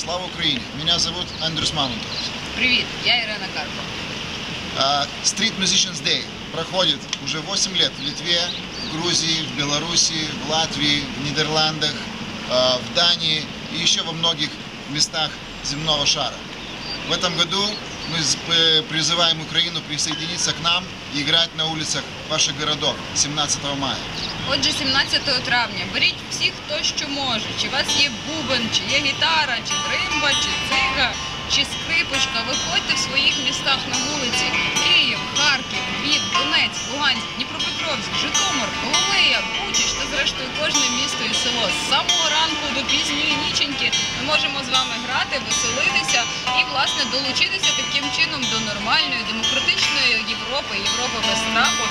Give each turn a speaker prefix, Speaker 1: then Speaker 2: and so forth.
Speaker 1: Слава Украине! Меня зовут Андрюс Мамонтов.
Speaker 2: Привіт, я Ірина Карпо.
Speaker 1: А, Street Musicians Day проходит уже 8 лет в Литве, в Грузии, в Беларуси, в Латвии, в Нидерландах, а, в Дании и еще во многих местах земного шара. В этом году мы с- п- призываем Украину присоединиться к нам и играть на улицах ваших городов 17 мая.
Speaker 2: Отже, 17 травня беріть всі, хто що може. Чи у вас є бубен, чи є гітара, чи дримба, чи цига, чи скрипочка. Виходьте в своїх містах на вулиці. Київ, Харків, Львів, Донець, Луганськ, Дніпропетровськ, Житомир, Коломия, Бучич та зрештою кожне місто і село. З самого ранку до пізньої ніченьки ми можемо з вами грати, веселитися і власне долучитися таким чином до нормальної демократичної Європи, Європи без страху.